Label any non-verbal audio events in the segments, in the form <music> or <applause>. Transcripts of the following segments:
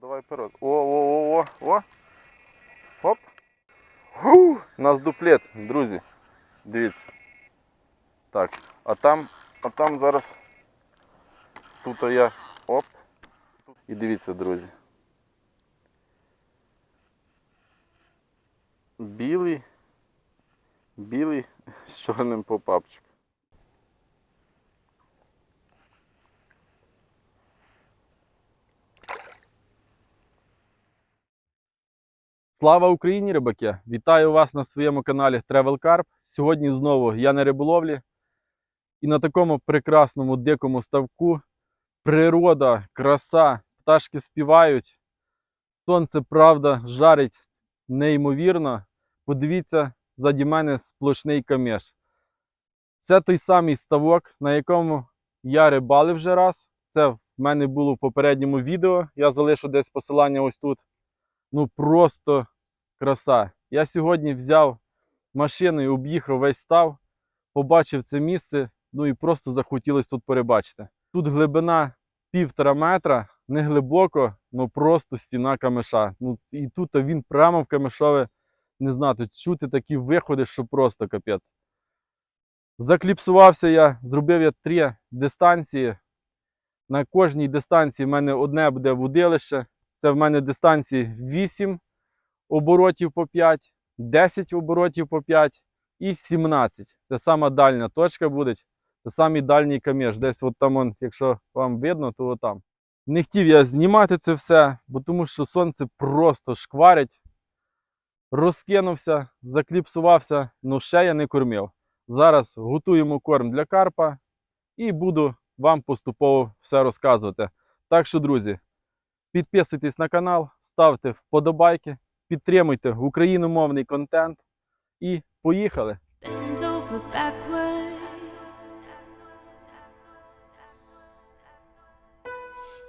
Давай вперед. О, о, о, о, о. Хоп. Ху! У нас дуплет, друзі. Дивіться. Так, а там, а там зараз. Тут я. Оп. І дивіться, друзі. Білий. Білий з чорним попапчиком. Слава Україні, рибаки! Вітаю вас на своєму каналі Travel Carp. Сьогодні знову я на риболовлі. І на такому прекрасному дикому ставку природа, краса, пташки співають. Сонце, правда, жарить неймовірно. Подивіться, заді мене сплошний камеш. Це той самий ставок, на якому я рибалив вже раз. Це в мене було в попередньому відео. Я залишу десь посилання ось тут. Ну просто краса. Я сьогодні взяв машину і об'їхав весь став, побачив це місце, ну і просто захотілося тут перебачити. Тут глибина півтора метра, не глибоко, ну просто стіна камеша. Ну і тут він прямо в камешове, не знаю, чути такі виходи, що просто капець. Закліпсувався я, зробив я три дистанції. На кожній дистанції в мене одне буде вудилище. Це в мене дистанції 8 оборотів по 5, 10 оборотів по 5 і 17. Це сама дальня точка буде. Це самий дальній камеш. Десь от там, он, якщо вам видно, то там. Не хотів я знімати це все, бо тому що сонце просто шкварить. Розкинувся, закліпсувався, ну ще я не кормив. Зараз готуємо корм для карпа і буду вам поступово все розказувати. Так що, друзі, Підписуйтесь на канал, ставте вподобайки, підтримуйте україномовний контент і поїхали!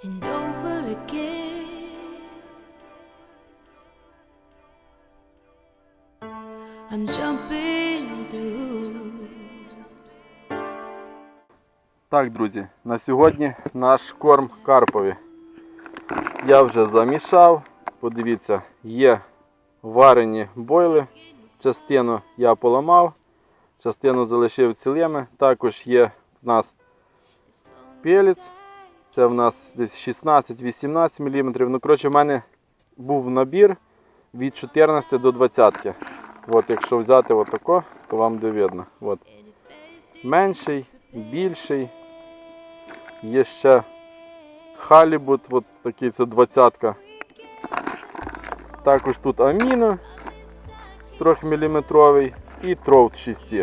And over again. I'm jumping through. Так, друзі, на сьогодні наш корм карпові. Я вже замішав. Подивіться, є варені бойли. Частину я поламав, частину залишив цілими. Також є в нас пелець. Це в нас десь 16-18 мм. Ну, коротше, в мене був набір від 14 до 20. От, якщо взяти отако, то вам де видно. От. Менший, більший. Є ще халібут, от такий це 20-ка. Також тут аміно 3-мм і троут 6.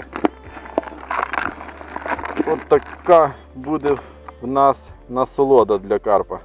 От така буде в нас насолода для карпа.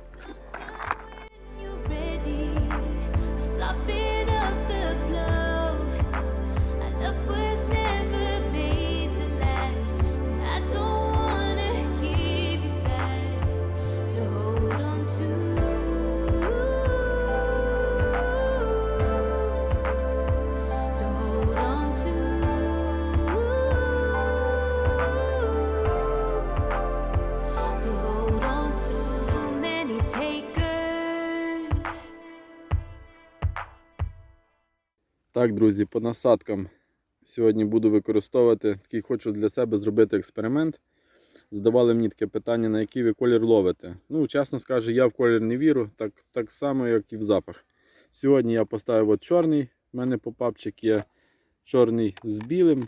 Так, друзі, по насадкам сьогодні буду використовувати такий, хочу для себе зробити експеримент. Задавали мені таке питання, на який ви колір ловите. Ну, чесно скажу, я в колір не вірю, так, так само, як і в запах. Сьогодні я поставив от чорний, у мене попапчик є чорний з білим,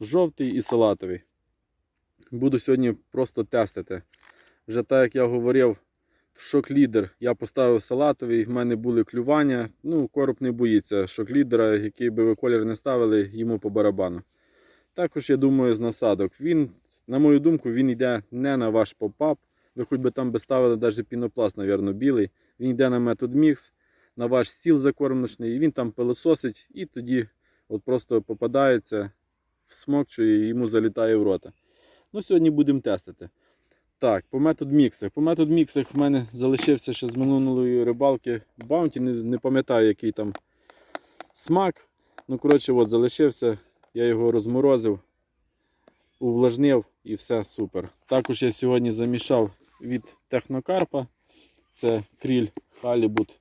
жовтий і салатовий. Буду сьогодні просто тестити. Вже так як я говорив, в шок-лідер я поставив салатовий, в мене були клювання. Ну, короб не боїться шок-лідера, який би ви колір не ставили, йому по барабану. Також, я думаю, з насадок. Він, на мою думку, він йде не на ваш попап. Ви хоч би там би ставили навіть пінопласт, мабуть, білий. Він йде на метод мікс, на ваш стіл закормочний, і він там пилососить, і тоді от просто попадається, всмокчує і йому залітає в рота. Ну, сьогодні будемо тестити. Так, по метод міксах. По метод міксах в мене залишився ще з минулої рибалки баунті, не, не пам'ятаю, який там смак. Ну, коротше, от залишився, я його розморозив, увлажнив і все супер. Також я сьогодні замішав від технокарпа Це кріль халібут.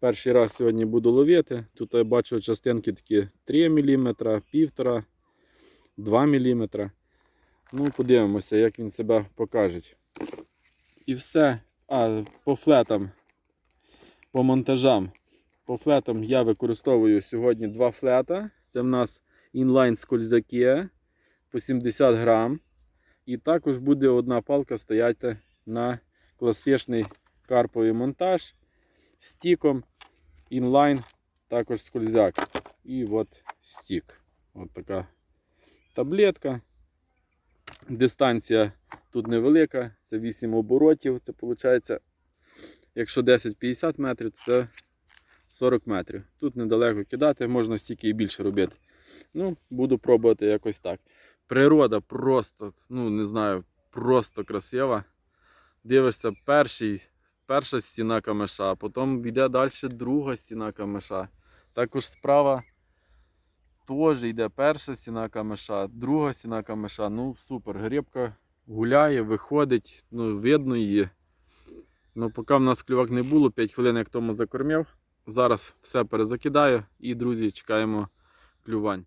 Перший раз сьогодні буду ловити. Тут я бачу частинки такі 3 мм, 1,5, 2 мм. Ну, подивимося, як він себе покаже. І все. А, по флетам, по монтажам. По флетам я використовую сьогодні два флета. Це в нас інлайн скользяки по 70 грам. І також буде одна палка стояти на класичний карповий монтаж з стіком, інлайн, також скользяк. І от стік. От така таблетка. Дистанція тут невелика, це 8 оборотів. Це виходить, якщо 10-50 метрів, це 40 метрів. Тут недалеко кидати, можна стільки і більше робити. Ну, буду пробувати якось так. Природа просто, ну не знаю, просто красива. Дивишся, перший, перша стіна камеша, потім йде далі друга стіна камеша. Також справа теж йде перша стіна камеша, друга стіна камеша. Ну, супер. Грибка гуляє, виходить, ну, видно її. Ну, поки в нас клювак не було, 5 хвилин як тому закормив. Зараз все перезакидаю і, друзі, чекаємо клювань.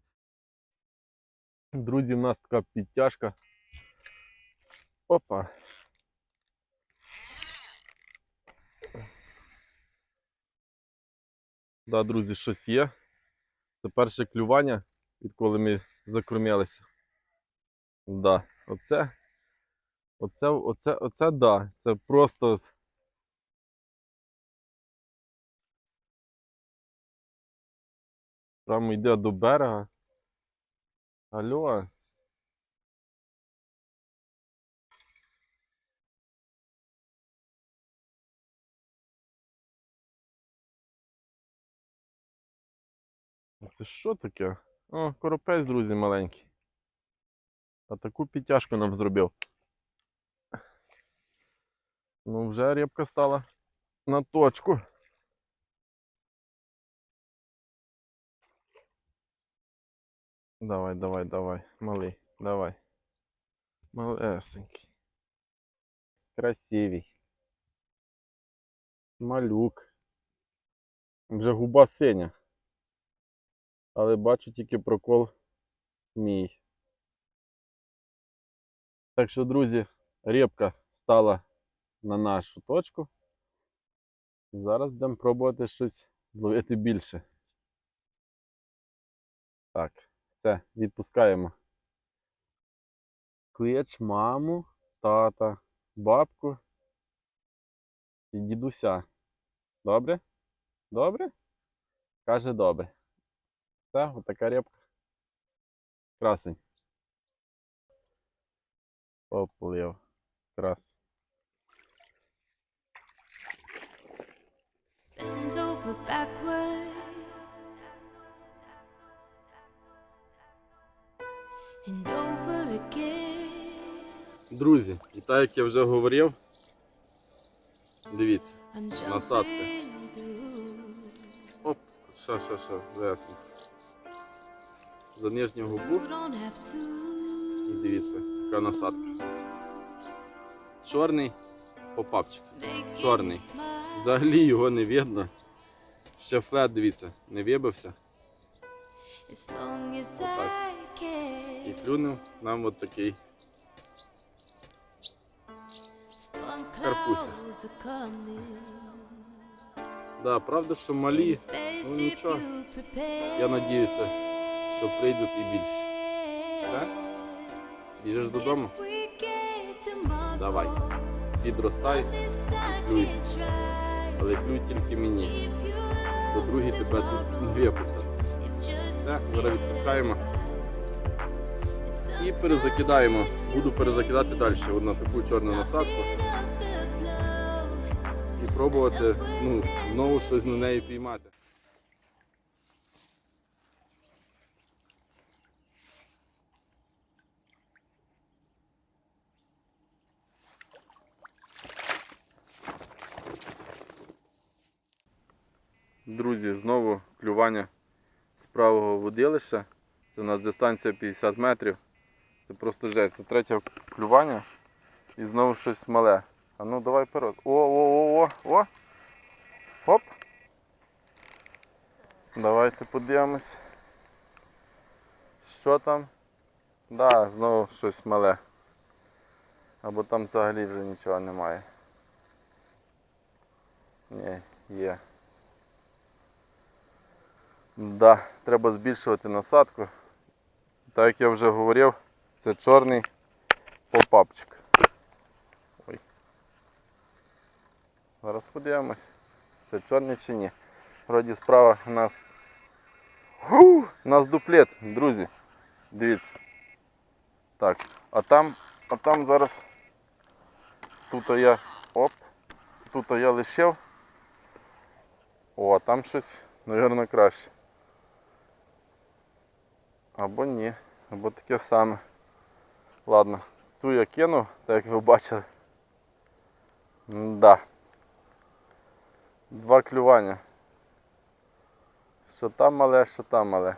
Друзі, в нас така підтяжка. Опа. Да, друзі, щось є. Це перше клювання, відколи ми закормилися. Да, оце. Оце, оце, оце, да. Це просто. Прямо йде до берега. Алло. Це що таке? О, коропець, друзі, маленький. А таку підтяжку нам зробив. Ну, вже рибка стала на точку. Давай, давай, давай, малий, давай. Малесенький. Красивий. Малюк. Вже губа синя. Але бачу тільки прокол мій. Так що, друзі, рибка стала на нашу точку. Зараз будемо пробувати щось зловити більше. Так, все, відпускаємо. Клич маму, тата, бабку і дідуся. Добре? Добре? Каже добре. Все, отака рибка. Красень. Поплив. Крас. Bend over backwards. And over again. Друзі, і так як я вже говорив, дивіться. I'm Насадка. jumping through. Оп, ще, ще, ще, лесенько. За нижню губу і дивіться, яка насадка. Чорний попапчик. Чорний. Взагалі його не видно. Ще флет, дивіться, не вибився. Отак. І клюнув нам от такий. Карпуся. Да, правда, що малі, ну нічого. Я надіюся, що прийдуть і більше. Все? Біжиш додому? Давай. Підростай, клюй. але клюй тільки мені. Бо love тебе тут не Все, зараз відпускаємо і перезакидаємо. Буду перезакидати далі на таку чорну насадку і пробувати ну, знову щось на неї піймати. Друзі, знову клювання з правого водилища. Це у нас дистанція 50 метрів. Це просто жесть. Це третє клювання і знову щось мале. А ну давай вперед. О, о, о, о, о. Оп. Давайте подивимось. Що там? Да, знову щось мале. Або там взагалі вже нічого немає. Ні, є. Да, треба збільшувати насадку. Так як я вже говорив, це чорний попапчик. Ой. Зараз подивимось, це чорний чи ні. Вроді справа у нас. Ху! У нас дуплет, друзі. Дивіться. Так, а там, а там зараз. Тут я. Оп. Тут я лишив. О, а там щось, мабуть, краще. Або ні, або таке саме. Ладно, цю я кину, так як ви бачили. Да. Два клювання. Що там мале, що там мале.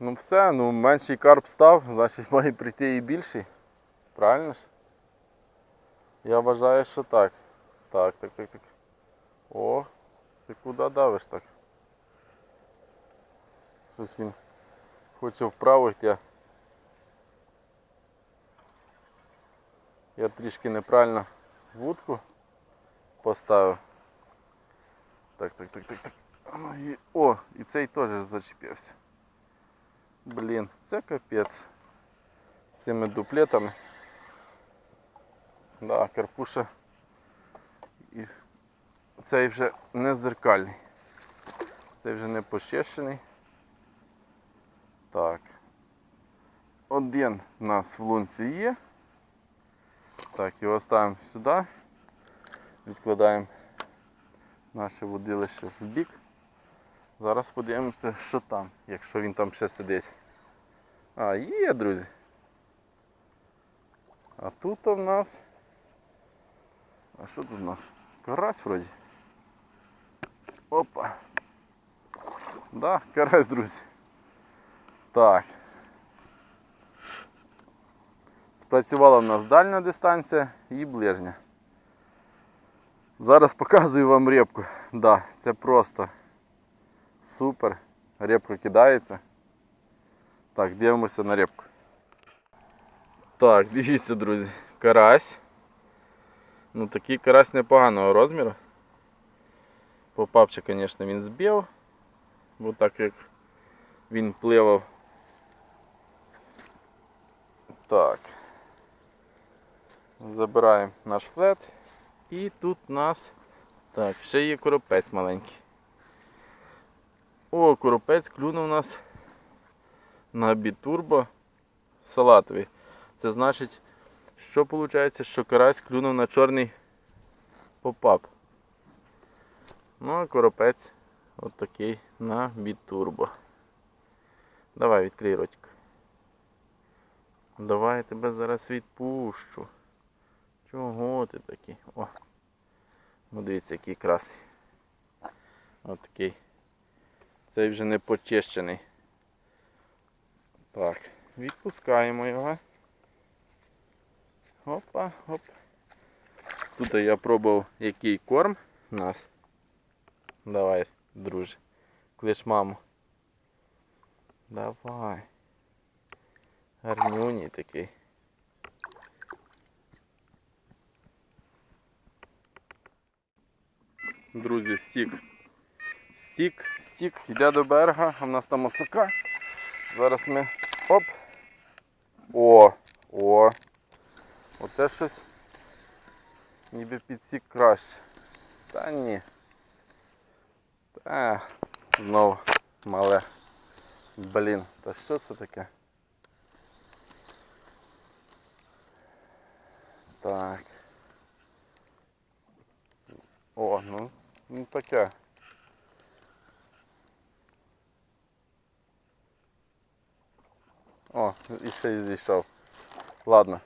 Ну все, ну менший карп став, значить <laughs> має прийти і більший. Правильно ж? Я вважаю, що так. Так, так, так, так. О, ти куди давиш так? Щось він хоче вправо йти. Я трішки неправильно вудку поставив. Так, так, так, так, так. О, і цей теж зачепився. Блін, це капець. З цими дуплетами. Да, карпуша. І цей вже не зеркальний. Цей вже не пощещений. Так. Один у нас в лунці є. Так, його ставимо сюди. Відкладаємо наше водилище в бік. Зараз подивимося, що там, якщо він там ще сидить. А, є, друзі. А тут у нас. А що тут у нас? Карась вроді. Опа. Да, карась, друзі. Так. Спрацювала в нас дальня дистанція і ближня. Зараз показую вам репку. Да, це просто супер. Репка кидається. Так, дивимося на репку. Так, дивіться, друзі, карась. Ну такий карась непоганого розміру. Попавчик, звісно, він збив, бо так як він пливав. Так. Забираємо наш флет. І тут у нас. Так, ще є коропець маленький. О, коропець клюнув нас на бітурбо салатовий. Це значить, що виходить, що карась клюнув на чорний попап. Ну, а коропець от на бітурбо. Давай відкрий ротик. Давай я тебе зараз відпущу. Чого ти такий? О! Ну дивіться, який красий. От такий. Цей вже не почищений. Так, відпускаємо його. Опа, оп. Тут я пробував який корм нас. Давай, друже. Клич маму. Давай. Гарнюній такий. Друзі, стік. Стік, стік, йде до берега, а в нас там осока. Зараз ми. Оп! О! О! Оце щось ніби підсік краще. Та ні. Та знову мале. Блін, та що це таке? Так. О, ну, ну таке. О, і ще й зійшов. Ладно.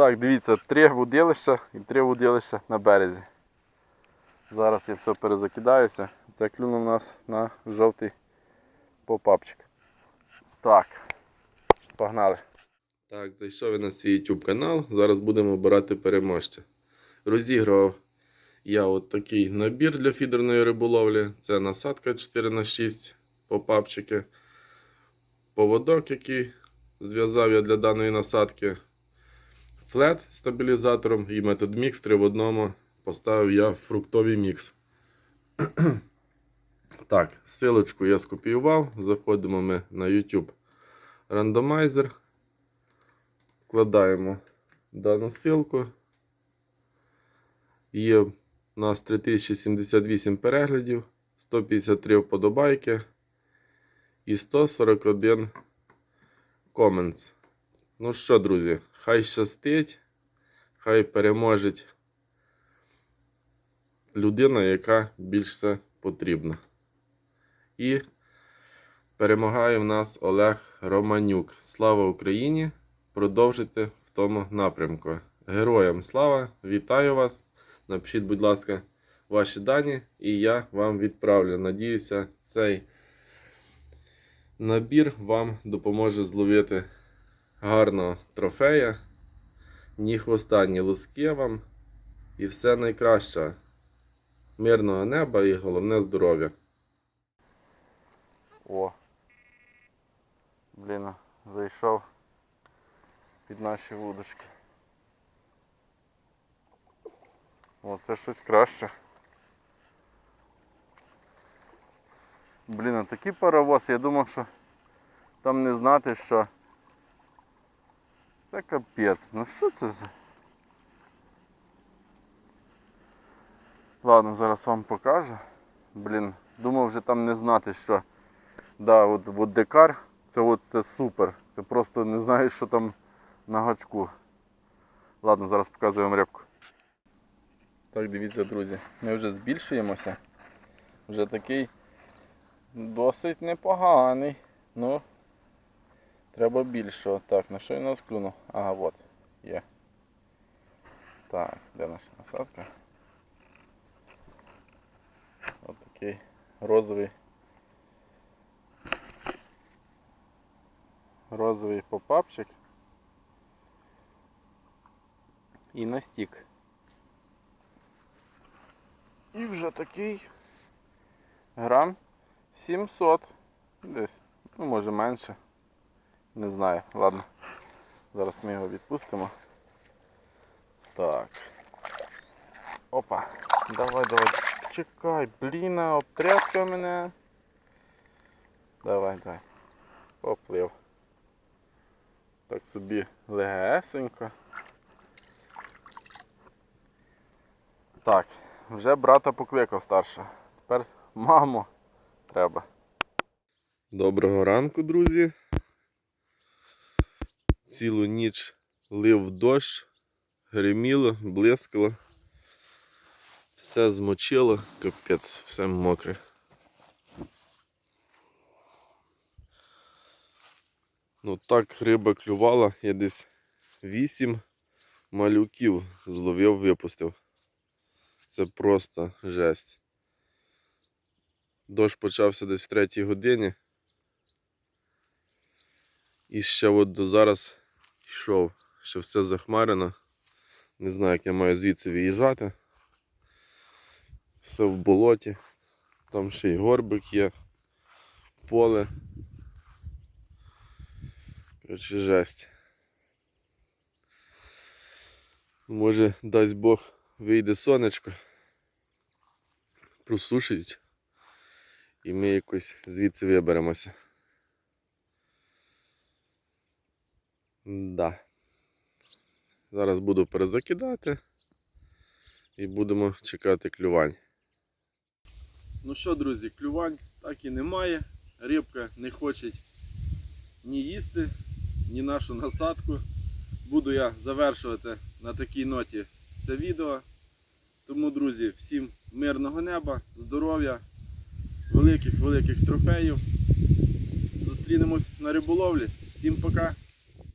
Так, дивіться, три вудилища і три вудилища на березі. Зараз я все перезакидаюся. Це клюнув нас на жовтий попапчик. Так, погнали. Так, зайшов я на свій YouTube канал. Зараз будемо обирати переможця. Розігрував я от такий набір для фідерної риболовлі. Це насадка 4х6 попапчики. Поводок, який зв'язав я для даної насадки. Флет стабілізатором і метод мікс 3 в одному. Поставив я фруктовий мікс. <clears throat> Так, силочку я скопіював. Заходимо ми на YouTube рандомайзер. Вкладаємо дану силку. Є у нас 3078 переглядів, 153 вподобайки і 141 коментс. Ну що, друзі, хай щастить, хай переможеть людина, яка більш все потрібна. І перемагає в нас Олег Романюк. Слава Україні! Продовжуйте в тому напрямку. Героям слава! Вітаю вас! Напишіть, будь ласка, ваші дані, і я вам відправлю. Надіюся, цей набір вам допоможе зловити гарного трофея. Ні хвоста, ні луски вам. І все найкраще. Мирного неба і головне здоров'я. О. Блін, зайшов під наші вудочки. О, це щось краще. Блін, а такий паровоз, я думав, що там не знати, що це капець. Ну що це за? Ладно, зараз вам покажу. Блін, думав вже там не знати, що. Да, от, от декар, це от це супер. Це просто не знаю, що там на гачку. Ладно, зараз показую вам рибку. Так, дивіться, друзі, ми вже збільшуємося. Вже такий досить непоганий. Ну, треба більшого. Так, на що я нас клюнув? Ага, от, є. Так, де наша насадка? Ось такий розовий. Розовий попапчик. І настік. І вже такий грам 700 десь. Ну, може менше. Не знаю. Ладно. Зараз ми його відпустимо. Так. Опа. Давай, давай. Чекай, блін, обтряска мене. Давай, давай. Поплив. Так собі легесенько. Так, вже брата покликав старша. Тепер маму треба. Доброго ранку, друзі. Цілу ніч лив дощ, гриміло, блискало. Все змочило, капець, все мокре. Ну так риба клювала, я десь вісім малюків зловив, випустив. Це просто жесть. Дощ почався десь в третій годині. І ще от до зараз йшов, ще все захмарено. Не знаю, як я маю звідси виїжджати. Все в болоті. Там ще й горбик є, поле. Коротше, жесть. Може, дасть Бог, вийде сонечко, просушить, і ми якось звідси виберемося. Да. Зараз буду перезакидати і будемо чекати клювань. Ну що, друзі, клювань так і немає. Рибка не хоче ні їсти, ні нашу насадку. Буду я завершувати на такій ноті це відео. Тому, друзі, всім мирного неба, здоров'я, великих-великих трофеїв. Зустрінемось на риболовлі. Всім пока!